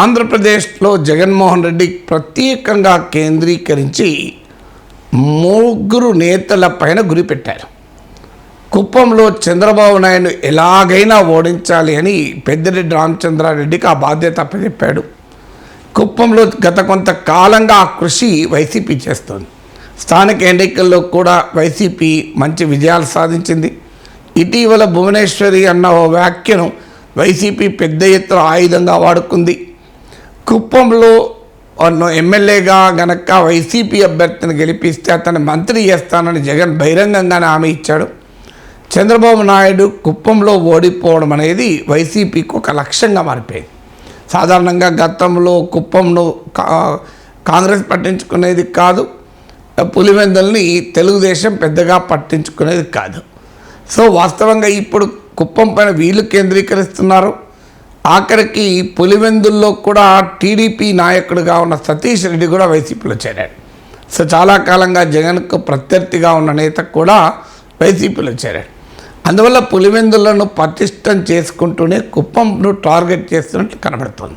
ఆంధ్రప్రదేశ్లో జగన్మోహన్ రెడ్డి ప్రత్యేకంగా కేంద్రీకరించి ముగ్గురు నేతల పైన గురిపెట్టారు కుప్పంలో చంద్రబాబు నాయుడు ఎలాగైనా ఓడించాలి అని పెద్దిరెడ్డి రామచంద్రారెడ్డికి ఆ బాధ్యత అప్పచెప్పాడు. కుప్పంలో గత కొంతకాలంగా ఆ కృషి వైసీపీ చేస్తోంది. స్థానిక ఎన్నికల్లో కూడా వైసీపీ మంచి విజయాలు సాధించింది. ఇటీవల భువనేశ్వరి అన్న ఓ వ్యాఖ్యను వైసీపీ పెద్ద ఎత్తున ఆయుధంగా వాడుకుంది. కుప్పంలో ఎమ్మెల్యేగా గనక వైసీపీ అభ్యర్థిని గెలిపిస్తే అతను మంత్రి చేస్తానని జగన్ బహిరంగంగానే హామీ ఇచ్చాడు. చంద్రబాబు నాయుడు కుప్పంలో ఓడిపోవడం అనేది వైసీపీకి ఒక లక్ష్యంగా మారిపోయింది. సాధారణంగా గతంలో కుప్పంను కా- కాంగ్రెస్ పట్టించుకునేది కాదు పులివెందుల్ని తెలుగుదేశం పెద్దగా పట్టించుకునేది కాదు. సో వాస్తవంగా ఇప్పుడు కుప్పం పైన వీళ్ళు కేంద్రీకరిస్తున్నారు. ఆఖరికి పులివెందుల్లో కూడా టీడీపీ నాయకుడిగా ఉన్న సతీష్ రెడ్డి కూడా వైసీపీలో చేరాడు. సో చాలా కాలంగా జగన్కు ప్రత్యర్థిగా ఉన్న నేత కూడా వైసీపీలో చేరాడు. అందువల్ల పులివెందులను పటిష్టం చేసుకుంటూనే కుప్పంను టార్గెట్ చేస్తున్నట్లు కనబడుతుంది.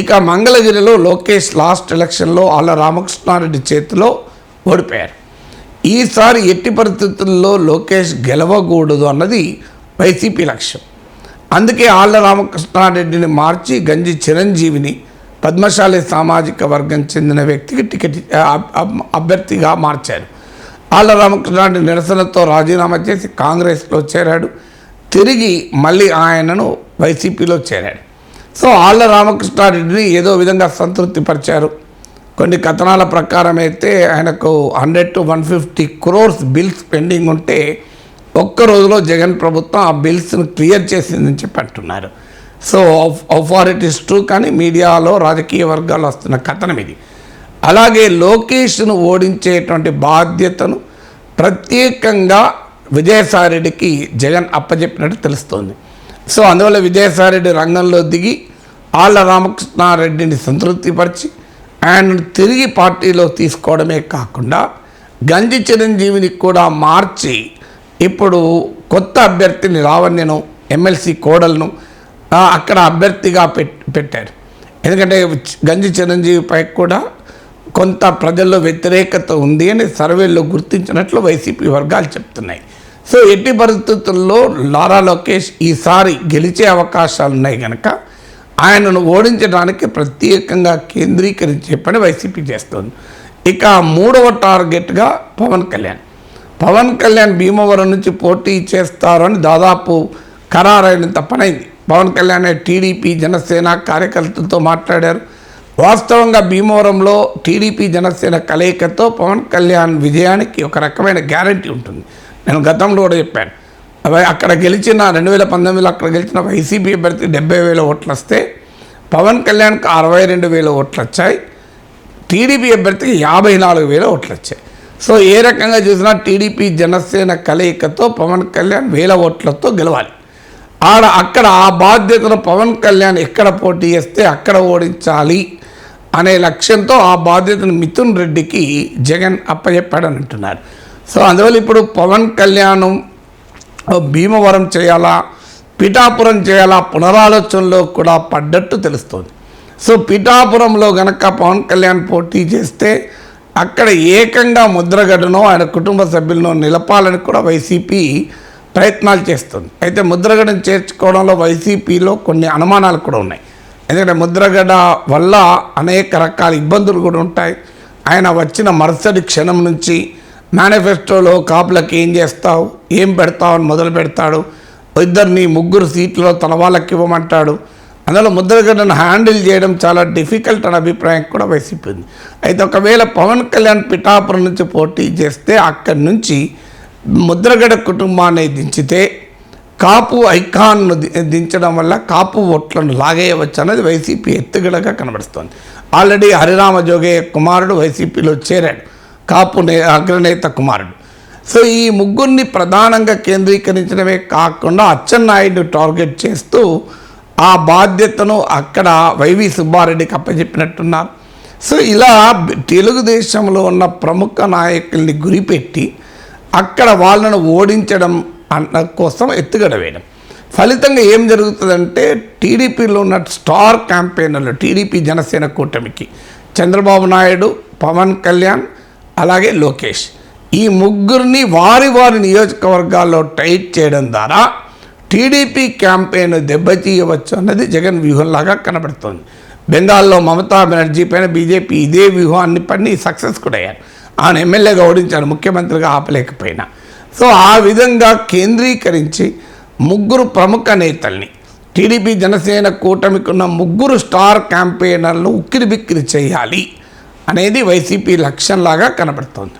ఇక మంగళగిరిలో లోకేష్ లాస్ట్ ఎలక్షన్లో ఆళ్ళ రామకృష్ణారెడ్డి చేతిలో ఓడిపోయారు. ఈసారి ఎట్టి పరిస్థితుల్లో లోకేష్ గెలవకూడదు అన్నది వైసీపీ లక్ష్యం. అందుకే ఆళ్ళ రామకృష్ణారెడ్డిని మార్చి గంజి చిరంజీవిని పద్మశాలి సామాజిక వర్గం చెందిన వ్యక్తికి టికెట్ అభ్యర్థిగా మార్చారు. ఆళ్ళ రామకృష్ణారెడ్డి నిరసనతో రాజీనామా చేసి కాంగ్రెస్లో చేరాడు. తిరిగి మళ్ళీ ఆయనను వైసీపీలో చేరాడు. సో ఆళ్ళ రామకృష్ణారెడ్డిని ఏదో విధంగా సంతృప్తిపరిచారు. కొన్ని కథనాల ప్రకారం అయితే ఆయనకు hundred to one fifty crores bills pending ఉంటే ఒక్క రోజులో జగన్ ప్రభుత్వం ఆ బిల్స్ను క్లియర్ చేసిందని చెప్పి అంటున్నారు. So far it is true కానీ మీడియాలో రాజకీయ వర్గాలు వస్తున్న కథనం ఇది. అలాగే లోకేష్ను ఓడించేటువంటి బాధ్యతను ప్రత్యేకంగా విజయసాయిరెడ్డికి జగన్ అప్పచెప్పినట్టు తెలుస్తోంది. సో అందువల్ల విజయసాయిరెడ్డి రంగంలో దిగి ఆళ్ళ రామకృష్ణారెడ్డిని సంతృప్తిపరిచి ఆయనను తిరిగి పార్టీలో తీసుకోవడమే కాకుండా గంజి చిరంజీవిని కూడా మార్చి ఇప్పుడు కొత్త అభ్యర్థిని రావణ్యను ఎమ్మెల్సీ కోడలను అక్కడ అభ్యర్థిగా పెట్టారు. ఎందుకంటే గంజి చిరంజీవిపై కూడా కొంత ప్రజల్లో వ్యతిరేకత ఉంది అని సర్వేల్లో గుర్తించినట్లు వైసీపీ వర్గాలు చెప్తున్నాయి. సో ఎట్టి పరిస్థితుల్లో లారా లోకేష్ ఈసారి గెలిచే అవకాశాలు ఉన్నాయి కనుక ఆయనను ఓడించడానికి ప్రత్యేకంగా కేంద్రీకరించే పని వైసీపీ చేస్తుంది. ఇక మూడవ టార్గెట్గా పవన్ కళ్యాణ్. పవన్ కళ్యాణ్ భీమవరం నుంచి పోటీ చేస్తారని దాదాపు ఖరారైన పనైంది. పవన్ కళ్యాణ్ టీడీపీ జనసేన కార్యకర్తలతో మాట్లాడారు. వాస్తవంగా భీమవరంలో టీడీపీ జనసేన కలయికతో పవన్ కళ్యాణ్ విజయానికి ఒక రకమైన గ్యారంటీ ఉంటుంది. నేను గతంలో కూడా చెప్పాను. అవి అక్కడ గెలిచిన రెండు వేల పంతొమ్మిదిలో అక్కడ గెలిచిన వైసీపీ అభ్యర్థి డెబ్బై వేల ఓట్లు వస్తే పవన్ కళ్యాణ్కి అరవై రెండు వేల ఓట్లు వచ్చాయి. టీడీపీ అభ్యర్థికి యాభై నాలుగు వేల ఓట్లు వచ్చాయి. సో ఏ రకంగా చూసినా టీడీపీ జనసేన కలయికతో పవన్ కళ్యాణ్ వేల ఓట్లతో గెలవాలి. ఆడ అక్కడ ఆ బాధ్యతను పవన్ కళ్యాణ్ ఎక్కడ పోటీ చేస్తే అక్కడ ఓడించాలి అనే లక్ష్యంతో ఆ బాధ్యతను మిథున్ రెడ్డికి జగన్ అప్పచెప్పాడని అంటున్నారు. సో అందువల్ల ఇప్పుడు పవన్ కళ్యాణ్ భీమవరం చేయాలా పిఠాపురం చేయాలా పునరాలోచనలో కూడా పడ్డట్టు తెలుస్తుంది. సో పిఠాపురంలో గనక పవన్ కళ్యాణ్ పోటీ చేస్తే అక్కడ ఏకంగా ముద్రగడనో ఆయన కుటుంబ సభ్యులను నిలపాలని కూడా వైసీపీ ప్రయత్నాలు చేస్తుంది. అయితే ముద్రగడను చేర్చుకోవడంలో వైసీపీలో కొన్ని అనుమానాలు కూడా ఉన్నాయి. ఎందుకంటే ముద్రగడ వల్ల అనేక రకాల ఇబ్బందులు కూడా ఉంటాయి. ఆయన వచ్చిన మరుసటి క్షణం నుంచి మేనిఫెస్టోలో కాపులకు ఏం చేస్తావు ఏం పెడతావు అని మొదలు పెడతాడు. ఇద్దరిని ముగ్గురు సీట్లలో తన వాళ్ళకి ఇవ్వమంటాడు. అందులో ముద్రగడ్డను హ్యాండిల్ చేయడం చాలా డిఫికల్ట్ అనే అభిప్రాయం కూడా వైసీపీ ఉంది అయితే ఒకవేళ పవన్ కళ్యాణ్ పిఠాపురం నుంచి పోటీ చేస్తే అక్కడి నుంచి ముద్రగడ కుటుంబాన్ని దించితే కాపు ఐకాన్ను ది- దించడం వల్ల కాపు ఓట్లను లాగేయవచ్చు అన్నది వైసీపీ ఎత్తుగడగా కనబడుస్తోంది. ఆల్రెడీ హరిరామ జోగయ్య కుమారుడు వైసీపీలో చేరాడు. కాపు అగ్రనేత కుమారుడు. సో ఈ ముగ్గురిని ప్రధానంగా కేంద్రీకరించడమే కాకుండా అచ్చెన్నాయుడు టార్గెట్ చేస్తూ ఆ బాధ్యతను అక్కడ వైవి సుబ్బారెడ్డికి అప్పచెప్పినట్టున్నారు. సో ఇలా తెలుగుదేశంలో ఉన్న ప్రముఖ నాయకుల్ని గురిపెట్టి అక్కడ వాళ్ళను ఓడించడం అన్న కోసం ఎత్తుగడ వేయడం. ఫలితంగా ఏం జరుగుతుందంటే టీడీపీలో ఉన్న స్టార్ క్యాంపెయినర్లు టీడీపీ జనసేన కూటమికి చంద్రబాబు నాయుడు పవన్ కళ్యాణ్ అలాగే లోకేష్ ఈ ముగ్గురిని వారి వారి నియోజకవర్గాల్లో టైట్ చేయడం ద్వారా టీడీపీ క్యాంపెయిన్ దెబ్బతీయవచ్చు అన్నది జగన్ వ్యూహంలాగా కనబడుతోంది. బెంగాల్లో మమతా బెనర్జీ పైన బీజేపీ ఇదే వ్యూహాన్ని పని సక్సెస్ కూడా అయ్యారు ఆయన ఎమ్మెల్యేగా ఓడించారు ముఖ్యమంత్రిగా ఆపలేకపోయినా. సో ఆ విధంగా కేంద్రీకరించి ముగ్గురు ప్రముఖ నేతల్ని టీడీపీ జనసేన కూటమికి ఉన్న ముగ్గురు స్టార్ క్యాంపెయినర్లు ఉక్కిరి బిక్కిరి చేయాలి అనేది వైసీపీ లక్ష్యంలాగా కనబడుతోంది.